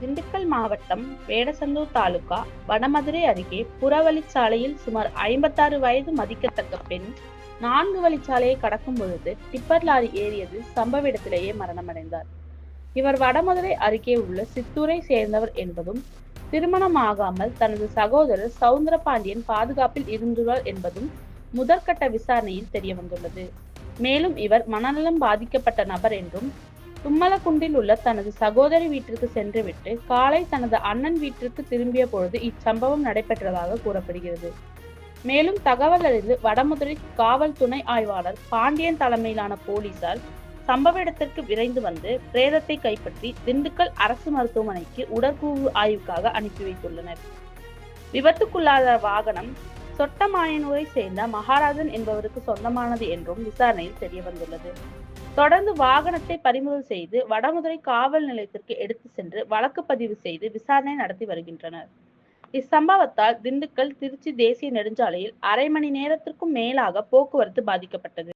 திண்டுக்கல் மாவட்டம் வேடசந்தூர் தாலுகா வடமதுரை அருகே புறவழிச்சாலையில் சுமார் ஐம்பத்தாறு வயது மதிக்கத்தக்க பெண் நான்கு வழிச்சாலையை கடக்கும் பொழுது டிப்பர் லாரி ஏறியது சம்பவ இடத்திலேயே மரணமடைந்தார். இவர் வடமதுரை அருகே உள்ள சித்தூரை சேர்ந்தவர் என்பதும் திருமணமாகாமல் தனது சகோதரர் சவுந்தர பாண்டியன் பாதுகாப்பில் இருந்துள்ளார் என்பதும் முதற்கட்ட விசாரணையில் தெரிய வந்துள்ளது மேலும் இவர் மனநலம் பாதிக்கப்பட்ட நபர் என்றும் தும்மலக்குண்டில் உள்ள தனது சகோதரி வீட்டிற்கு சென்றுவிட்டு காலை தனது அண்ணன் வீட்டிற்கு திரும்பிய பொழுது இச்சம்பவம் நடைபெற்றதாக கூறப்படுகிறது. மேலும் தகவல் அறிந்து வடமதுரை காவல் துணை ஆய்வாளர் பாண்டியன் தலைமையிலான போலீசார் சம்பவ இடத்திற்கு விரைந்து வந்து பிரேதத்தை கைப்பற்றி திண்டுக்கல் அரசு மருத்துவமனைக்கு உடற்கூறு ஆய்வுக்காக அனுப்பி வைத்துள்ளனர். விபத்துக்குள்ளாத வாகனம் சொட்டமாயனூரை சேர்ந்த மகாராஜன் என்பவருக்கு சொந்தமானது என்றும் விசாரணையில் தெரிய வந்துள்ளது தொடர்ந்து வாகனத்தை பறிமுதல் செய்து வடமதுரை காவல் நிலையத்திற்கு எடுத்து சென்று வழக்கு பதிவு செய்து விசாரணை நடத்தி வருகின்றனர். இச்சம்பவத்தால் திண்டுக்கல் திருச்சி தேசிய நெடுஞ்சாலையில் அரை மணி நேரத்திற்கும் மேலாக போக்குவரத்து பாதிக்கப்பட்டது.